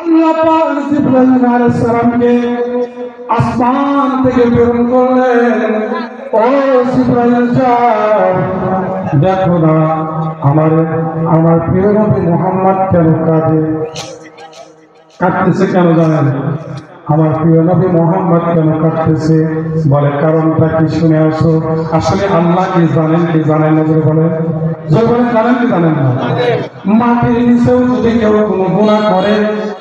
আল্লাহ পাক জিবরাইল আলাইহিস সালামকে আসমান থেকে প্রেরণ করলেন। ও জিবরাইল যাও দেখো না, আমার আমার প্রিয় নবী কেন কাঁদে? কাঁদতেছে কেন জানেন? আমার প্রিয় নবী মোহাম্মদ কেন কাঁদতেছে? বলে, কারণটা কি শুনে আসো। আসলে আল্লাহ কি জানেন কি জানেন না বলে বলে জানেন কি জানেন না? মাটির নিচেও যদি কেউ কোনো গুণা করে,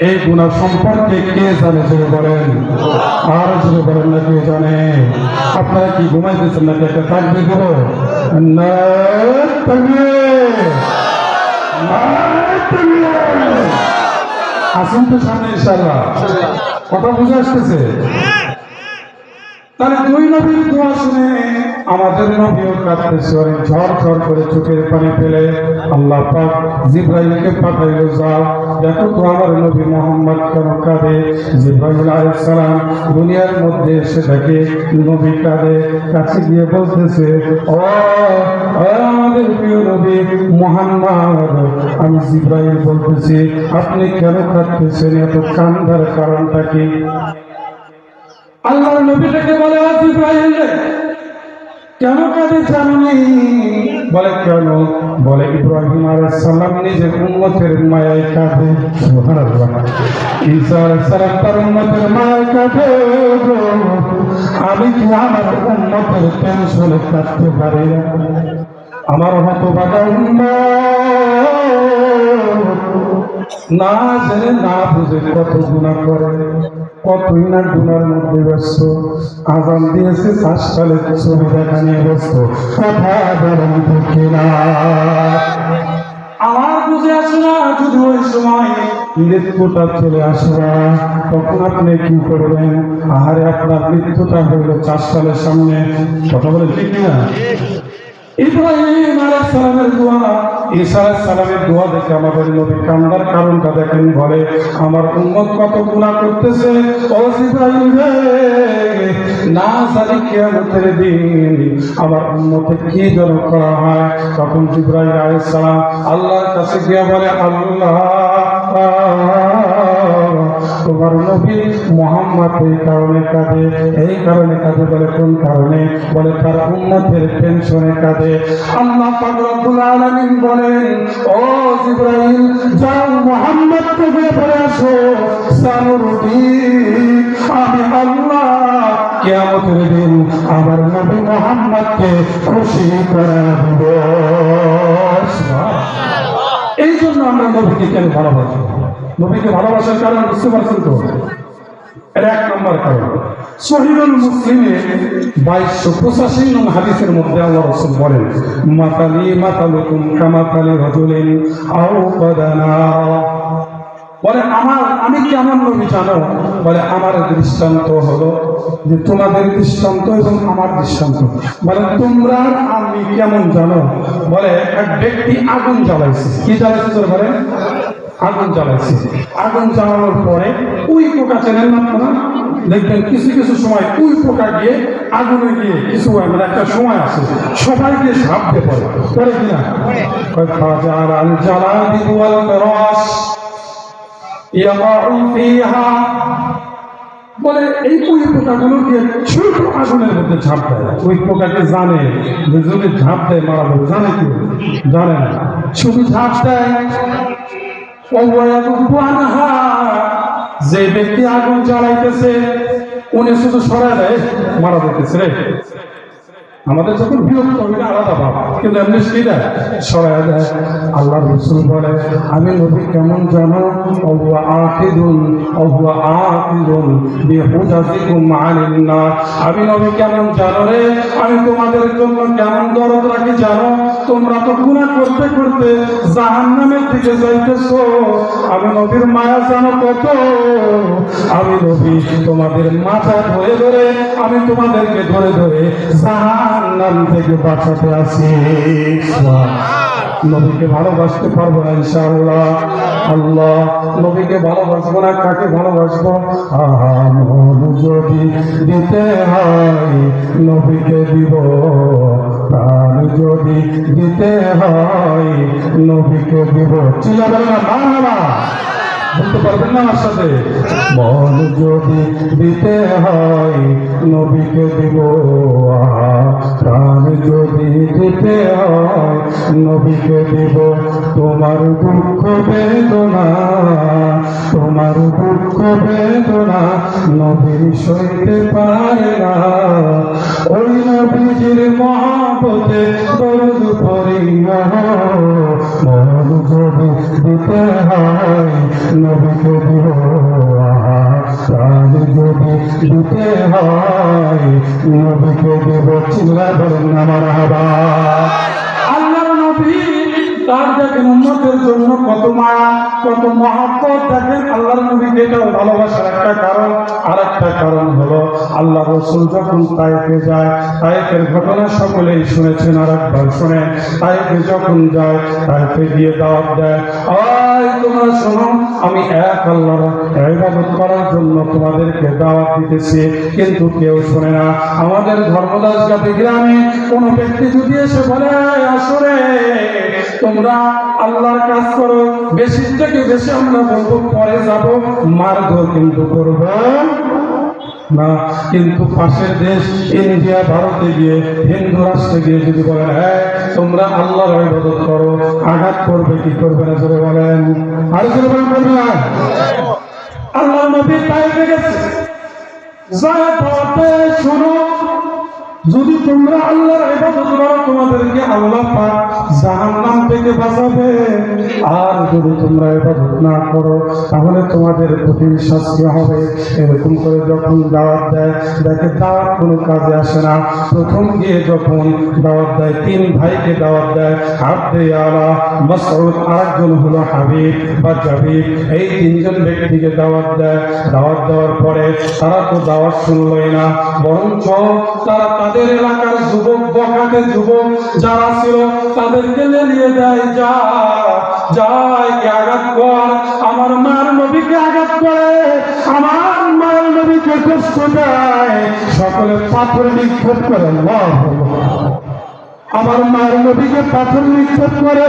এই গুণা সম্পর্কে কে জানে যে বলেন? আর যদি বলেন না, কে জানে? আপনারা কি ঘুমাইতেছেন নাকি একটা থাকবে গুলো না থাকবে না থাকবে আসুন তো সামনে ইনশাল্লাহ কথা বুঝে আসতেছে? তাহলে দুই নবীর দোয়া শুনে আমাদের নবীও কাঁদতেছে অনেক ঝড় ঝড় করে চোখের পানি ফেলে আল্লাহ পাক জিব্রাইলকে পাঠাইল যাও। দেখো তো আমার নবী মোহাম্মদ কেন কাঁদে জিব্রাইল আলাইহিস সালাম দুনিয়ার মধ্যে এসে থাকে নবী কাঁদে কাছে গিয়ে বলতেছে ও আমাদের প্রিয় নবী মোহাম্মদ। আমি জিব্রাইল বলতেছি আপনি কেন কাঁদতেছেন? এত কান্দার কারণটা কি? আল্লাহর নবীটাকে বলে আজ ইব্রাহিম রে, কেন কাজে জানি বলে কেন? বলে ইব্রাহিম আলাইহিস সালাম নিজের উম্মতের মায়ায় ঈসা আলাইহিস সালাম তার উম্মতের মায়ায় কাঁদে গো। আমি কি আমার উম্মতের টেনশনে কাঁদতে পারি? আমার হতবাগা উম্মত। না জেনে না বুঝে কত গুণা করে, কতই না গুণার মধ্যে ব্যস্ত। আজান দিয়েছে, চাষ সালে ছবি দেখা নিয়ে ব্যস্ত। কথা বলেন ঠিক না। আমার বুঝে আসে না, যদি ওই সময় মৃত্যুটা চলে আসে না, তখন আপনি কি করবেন? আহারে, আপনার মৃত্যুটা হইল চার সালের সামনে। কথা বলে ঠিক না ইব্রাহিম আলাইহিস সালামের দোয়া আলাইহিস সালামের দোয়া দেখে আমাদের নবী কান্দার কারণটা দেখেন, বলে, আমার উন্মত কত গুণা করতেছে? না সারি কিয়ামতের দিন আমার উন্মতে কি জন করা হয়। তখন জিব্রাহিম আলাইহিস সালাম আল্লাহর কাছে গিয়া বলে, আল্লাহ তোমার নবী মোহাম্মদ এই কারণে কাঁদে, এই কারণে কাঁদে বলে কোন কারণে? বলে তার উন্নতের টেনশনে কাঁদে। আল্লাহ রব্বুল আলামিন বলেন, ও জিব্রাইল, যাও মোহাম্মদ থেকে পড়ে আসো আমি আল্লাহ কিয়ামতের দিন আমার নবী মোহাম্মদকে খুশি করে দিব এই জন্য আমরা নবীকে কেন ভালোবাসি? নবীকে ভালোবাসার কারণ বুঝতে পারছেন তো? এর এক নম্বর কারণ। সহিরুল মুসলিমে বাইশশো পঁচাশি নং হাদিসের মধ্যে আল্লাহ রসুল বলেন, মাতালি মাতালুকুম কামাতালি রজুলিন আও কদানা বলে, আমার, আমি কেমন নবী জানো? বলে, আমার দৃষ্টান্ত হলো যে তোমাদের দৃষ্টান্ত এবং আমার দৃষ্টান্ত। বলে, তোমরা আমি কেমন জানো? বলে, এক ব্যক্তি আগুন জ্বালাইছে। কি জ্বালাইছে বলে আগুন জ্বালাইছে। আগুন জ্বালানোর পরে ওই পোকা চেনেন না আপনারা দেখবেন কিছু কিছু সময় ওই পোকা গিয়ে আগুনে গিয়ে কিছু মানে একটা সময় আছে, সবাই গিয়ে ঝাঁপতে পারে পরে কিনা বলে, এই ওই পোকাগুলোকে ছোট আগুনের মধ্যে ঝাঁপ দেয়। ওই পোকাকে জানে যদি ঝাঁপ দেয়, মারা যাবে। জানে কি? জানে না। শুধু ঝাঁপ দেয়। যে ব্যক্তি আগুন জ্বালাইতেছে, উনি শুধু সরায় দেয়, মারা যেতেছে রে। আমাদের যখন বিরক্ত হবে আলাদা ভাব। কিন্তু এমনি সেটা সরাই দেয়। আল্লাহ রসুল বলে, আমি নবী কেমন জানো? অহুয়া আখিদুন অহুয়া আখিদুন বিহুজাতিকুম আনিন নার আমি নবী কেমন জানো রে? আমি তোমাদের জন্য কেমন দরদ রাখি জানো? তোমরা তো গুনাহ করতে করতে জাহান্নামের দিকে যাইতেছো। আমি নবীর মায়া জানো কত। আমি নবী, তোমাদের মাথা ধরে ধরে আমি তোমাদেরকে ধরে ধরে জাহান্নাম থেকে বাঁচাতে আসি। নবীকে ভালোবাসতে পারব না ইনশাআল্লাহ। আল্লাহ, নবীকে ভালোবাসবো না, কাকে ভালোবাসবো? আহা যদি দিতে হয়, নবীকে দিব। প্রাণ যদি দিতে হয় নবীকে দিব মন যদি দিতে হয় নবীকে দিব প্রাণ যদি দিতে হয় নবীকে দিব তোমার দুঃখ বেদনা। তোমার দুঃখ বেদনা নবীর সইতে পারে না। ওই নবীজির মহাপতে দরদ পড়ি মন যদি দিতে হয় নবীকে আহা, প্রাণ যদি দিতে হয় নবীকে দিব। চিল্লা ধরেন আমার হাবা আল্লাহর নবী তার দেখেন উন্নতের জন্য কত মায়া, কত মহাব্বত দেখেন আল্লাহর নবী এটাও ভালোবাসার একটা কারণ আর একটা কারণ হলো আল্লাহ রসুল যখন তাইকে যায় তাইকের ঘটনা সকলেই শুনেছেন আর একবার শুনে তাইকে যখন যায় তাইকে গিয়ে দাওয়াত দেয়। আয় তোমরা শোনো, আমি এক আল্লাহর ইবাদত করার জন্য তোমাদেরকে দাওয়াত দিতেছি, কিন্তু কেউ শোনে না। আমাদের ধর্মদাস জাতি গ্রামে কোনো ব্যক্তি যদি এসে বলে "এই আসরে তোমরা আল্লাহর কাজ করো, বেশি থেকে বেশি আমরা বলব, পরে যাব মার্গ কিন্তু করব। না, কিন্তু পাশের দেশ ইন্ডিয়া, ভারতে গিয়ে, হিন্দু রাষ্ট্রে গিয়ে যদি বলেন হ্যাঁ তোমরা আল্লাহর ইবাদত করো, আঘাত করবে কি করবে না? করে বলেন। আর করে বলেন করবে না। আল্লাহ নবী তাই গেছে যা শোনো যদি তোমরা আল্লাহর ইবাদত করো, তোমাদেরকে আল্লাহ পাক জাহান্নাম থেকে বাঁচাবে। আর যদি তোমরা ইবাদত না করো, তাহলে তোমাদের কঠিন শাস্তি হবে। এরকম করে যখন দাওয়াত দেয়, দেখে দাওয়াত কোনো কাজে আসে না। প্রথম গিয়ে যখন দাওয়াত দেয়, তিন ভাইকে দাওয়াত দেয় আব্দে আলা মাসউদ, আরেকজন হলো হাবিব বা জাবিব। এই তিনজন ব্যক্তিকে দাওয়াত দেয়। দাওয়াত দেওয়ার পরে তারা তো দাওয়াত শুনলই না, বরঞ্চ তারা এলাকার যুবক বখাতে যুবক যারা ছিল, তাদেরকে নিয়ে দেয়, যা যায় কে আঘাত কর। আমার মার নবীকে আঘাত করে, আমার মায়ের নবীকে কষ্ট দেয়। সকলে পাথর নিক্ষেপ করে আমার মায়ের নবীকে পাথর নিক্ষেপ করে,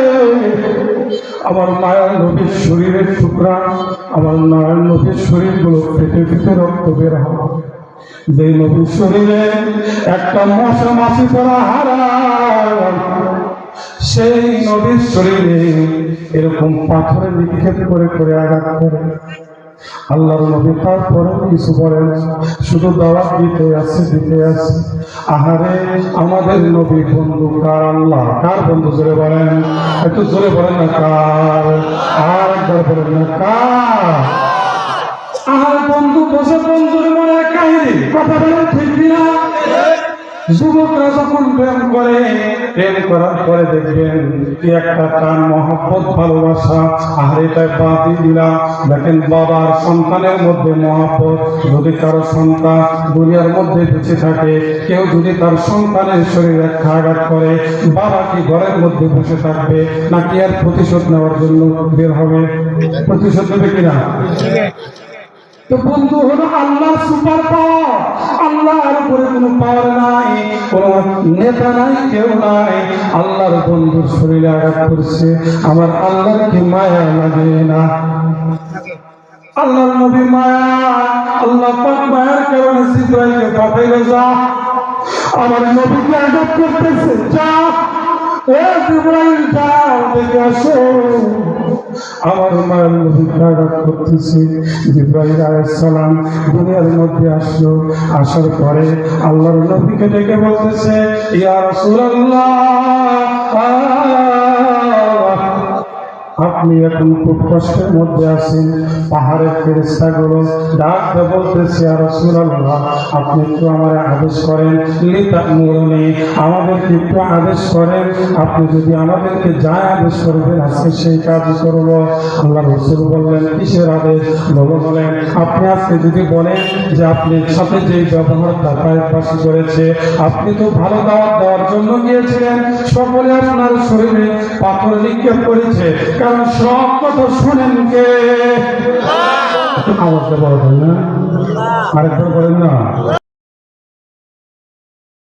আমার মায়ের নবীর শরীরের টুকরা, আমার মায়ের নবীর শরীরগুলো পেটে পেটে রক্ত বের হয়। শরীরে একটা মশা মাছি পড়া হারাম। সেই নবীর শরীরে এরকম পাথরে নিক্ষেপ করে করে আঘাত করে। আল্লাহর নবী তারপরে কিছু বলেন, শুধু দাওয়াত দিতে আছে দিতে আছে আহারে, আমাদের নবী বন্ধু কার আল্লাহ? কার বন্ধু জোরে বলেন? একটু জোরে বলেন না কার? আর একবার বলেন না কার? আমার বন্ধু বসে কাহিনী কথা বলেন ঠিক কিনা? যুবকরা যখন প্রেম করে, প্রেম করার পরে দেখবেন কি একটা টান মহব্বত, ভালোবাসা আর এটা বাদি দিলাম। দেখেন বাবার সন্তানের মধ্যে মহব্বত, যদি কারও সন্তান দুনিয়ার মধ্যে বেঁচে থাকে, কেউ যদি তার সন্তানের শরীরে একটা আঘাত করে, বাবা কি ঘরের মধ্যে বসে থাকবে, নাকি আর প্রতিশোধ নেওয়ার জন্য বের হবে? প্রতিশোধ নেবে কিনা? তো বন্ধু হলো আল্লাহ সুপার পাওয়ার। আল্লাহর উপরে কোনো পাওয়ার নাই, কোনো নেতা নাই, কেউ নাই। আল্লাহর বন্ধুর শরীরে আঘাত করছে, আমার আল্লাহর কি মায়া লাগে না? আল্লাহর নবী মায়া, আল্লাহ পাক মায়ার কারণে জিব্রাইলকে পাঠাইলো, যা। আমার নবীকে আঘাত করতেছে, যা। এ জিব্রাইল, যাও, দেখে আসো। আমার মায়ের করতেছে। সালাম দুনিয়ার মধ্যে আসলো, আসার পরে আল্লাহর নবীকে ডেকে বলতেছে, ইয়া রাসূলুল্লাহ আপনি এখন খুব কষ্টের মধ্যে আছেন, পাহাড়ের ফেরেস্তাগুলো ডাক দিয়ে বলতেছে আর রাসূলুল্লাহ, আপনি একটু আমার আদেশ করেন মুরনি আমাদেরকে একটু আদেশ করেন, আপনি যদি আমাদেরকে যা আদেশ করবেন, আজকে সেই কাজ করব। আল্লাহ রসুল বললেন, কিসের আদেশ? বলো বলেন আপনি আজকে যদি বলেন যে আপনি সাথে যে ব্যবহারটা পাশে করেছে, আপনি তো ভালো দাওয়াত দেওয়ার জন্য গিয়েছিলেন, সকলে আপনার শরীরে পাথর নিক্ষেপ করেছে কারণ সব কথা শুনেন কে? আওয়াজটা বড় না। আরেকবার বলেন না।